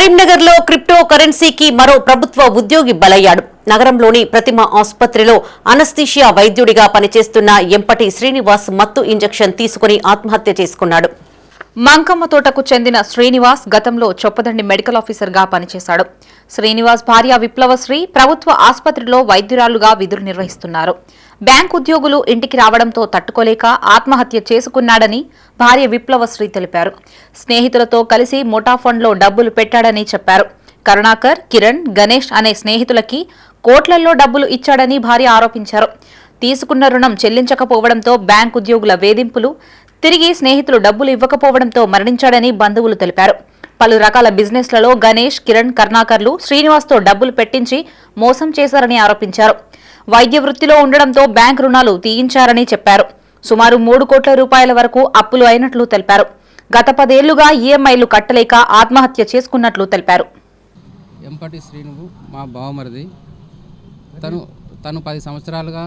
కరీంనగర్లో క్రిప్టో కరెన్సీకి మరో ప్రభుత్వ ఉద్యోగి బలయ్యాడు. నగరంలోని ప్రతిమ ఆసుపత్రిలో అనస్థీషియా వైద్యుడిగా పనిచేస్తున్న ఎంపటి శ్రీనివాస్ మత్తు ఇంజెక్షన్ తీసుకుని ఆత్మహత్య చేసుకున్నాడు. మంకమ్మ తోటకు చెందిన శ్రీనివాస్ గతంలో చొప్పదండి మెడికల్ ఆఫీసర్గా పనిచేశాడు. శ్రీనివాస్ భార్య విప్లవశ్రీ ప్రభుత్వ ఆసుపత్రిలో వైద్యురాలుగా విధులు నిర్వహిస్తున్నారు. బ్యాంక్ ఉద్యోగులు ఇంటికి రావడంతో తట్టుకోలేక ఆత్మహత్య చేసుకున్నాడని భార్య విప్లవశ్రీ తెలిపారు. స్నేహితులతో కలిసి ముఠా ఫండ్లో డబ్బులు పెట్టాడని చెప్పారు. కరుణాకర్ కిరణ్ గణేష్ అనే స్నేహితులకి కోట్లల్లో డబ్బులు ఇచ్చాడని భార్య ఆరోపించారు. తీసుకున్న రుణం చెల్లించకపోవడంతో బ్యాంక్ ఉద్యోగుల వేధింపులు తిరిగి స్నేహితులు డబ్బులు ఇవ్వకపోవడంతో మరణించాడని బంధువులు తెలిపారు. పలు రకాల బిజినెస్లలో గణేష్ కిరణ్ కర్ణాకర్లు శ్రీనివాస్తో డబ్బులు పెట్టించి మోసం చేశారని ఆరోపించారు. వైద్య వృత్తిలో ఉండడంతో బ్యాంక్ రుణాలు తీయించారని చెప్పారు. సుమారు మూడు కోట్ల రూపాయల వరకు అప్పులు అయినట్లు తెలిపారు. గత పదేళ్ళుగా ఈఎంఐలు కట్టలేక ఆత్మహత్య చేసుకున్నట్లు తెలిపారు. ఎంపటి శ్రీనువు మా బావమరిది. తను తను పది సంవత్సరాలుగా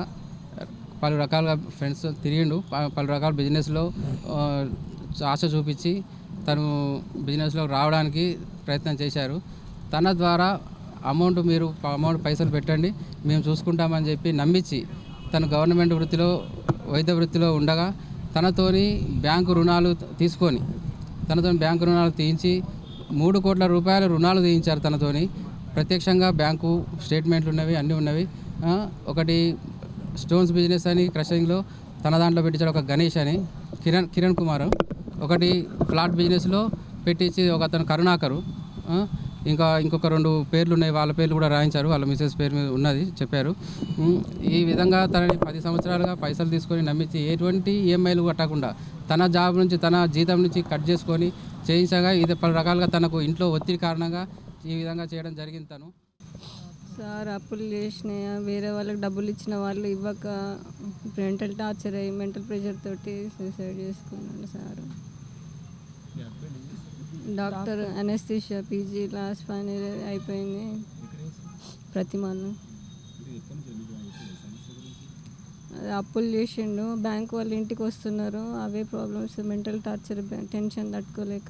పలు రకాలుగా ఫ్రెండ్స్ తిరిగిండు. పలు రకాల బిజినెస్లో ఆశ చూపించి తను బిజినెస్లో రావడానికి ప్రయత్నం చేశారు. తన ద్వారా అమౌంట్ మీరు అమౌంట్ పైసలు పెట్టండి. మేము చూసుకుంటామని చెప్పి నమ్మించి తను గవర్నమెంట్ వృత్తిలో వైద్య వృత్తిలో ఉండగా తనతోని బ్యాంకు రుణాలు తీసుకొని తనతో బ్యాంకు రుణాలు తీయించి మూడు కోట్ల రూపాయల రుణాలు తీయించారు తనతోని. ప్రత్యక్షంగా బ్యాంకు స్టేట్మెంట్లు ఉన్నవి అన్నీ ఉన్నవి. ఒకటి స్టోన్స్ బిజినెస్ అని క్రషింగ్లో తన దాంట్లో పెట్టించాడు ఒక గణేష్ అని కిరణ్ కిరణ్ కుమార్. ఒకటి ఫ్లాట్ బిజినెస్లో పెట్టించి ఒక అతను కరుణాకరు. ఇంకా ఇంకొక రెండు పేర్లు ఉన్నాయి వాళ్ళ పేర్లు కూడా రాయించారు వాళ్ళ మిసెస్ పేరు మీద ఉన్నది చెప్పారు. ఈ విధంగా తనని పది సంవత్సరాలుగా పైసలు తీసుకొని నమ్మించి ఎటువంటి ఈఎంఐలు కట్టకుండా తన జాబ్ నుంచి తన జీతం నుంచి కట్ చేసుకొని చేయించగా ఇది పలు రకాలుగా తనకు ఇంట్లో ఒత్తిడి కారణంగా ఈ విధంగా చేయడం జరిగింది తను. సార్ అప్పులు చేసినాయా? వేరే వాళ్ళకి డబ్బులు ఇచ్చిన వాళ్ళు ఇవ్వక మెంటల్ టార్చర్ అయ్యి మెంటల్ ప్రెషర్ తోటి సూసైడ్ చేసుకున్నాడు sir. Doctor anaesthesia PG last final అయిపోయింది. ప్రతిమాను అది అప్పులు చేసిండు. బ్యాంక్ వాళ్ళు ఇంటికి వస్తున్నారు. అవే ప్రాబ్లమ్స్ మెంటల్ టార్చర్ టెన్షన్ తట్టుకోలేక.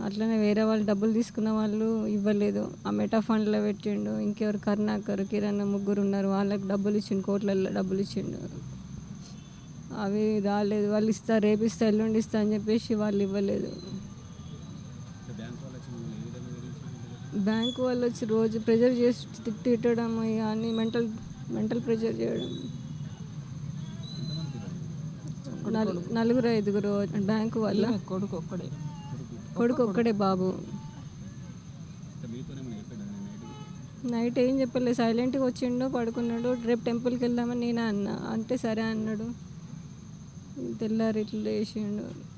అట్లనే వేరే వాళ్ళు డబ్బులు తీసుకున్న వాళ్ళు ఇవ్వలేదు. ఆ మెటా ఫండ్లో పెట్టిండు. ఇంకెవరు? కరుణాకర్ కిరణ్ ముగ్గురు ఉన్నారు వాళ్ళకి డబ్బులు ఇచ్చిండు. కోట్లలో డబ్బులు ఇచ్చిండు. అవి రాలేదు. వాళ్ళు ఇస్తా రేపు ఇస్తా ఎల్లుండి ఇస్తా అని చెప్పేసి వాళ్ళు ఇవ్వలేదు. బ్యాంక్ వాళ్ళు వచ్చి రోజు ప్రెజర్ చేసి తిట్టడం అన్ని మెంటల్ మెంటల్ ప్రెజర్ చేయడం. నలు- నలుగురు ఐదుగురు బ్యాంకు వల్ల కొడుకు ఒక్కడే. కొడుకు ఒక్కడే బాబు. నైట్ ఏం చెప్పలేదు సైలెంట్గా వచ్చిండు పడుకున్నాడు. రేపు టెంపుల్కి వెళ్దామని నేనే అన్నా. అంటే సరే అన్నాడు. తెల్లారి ఇట్లా వేసిండు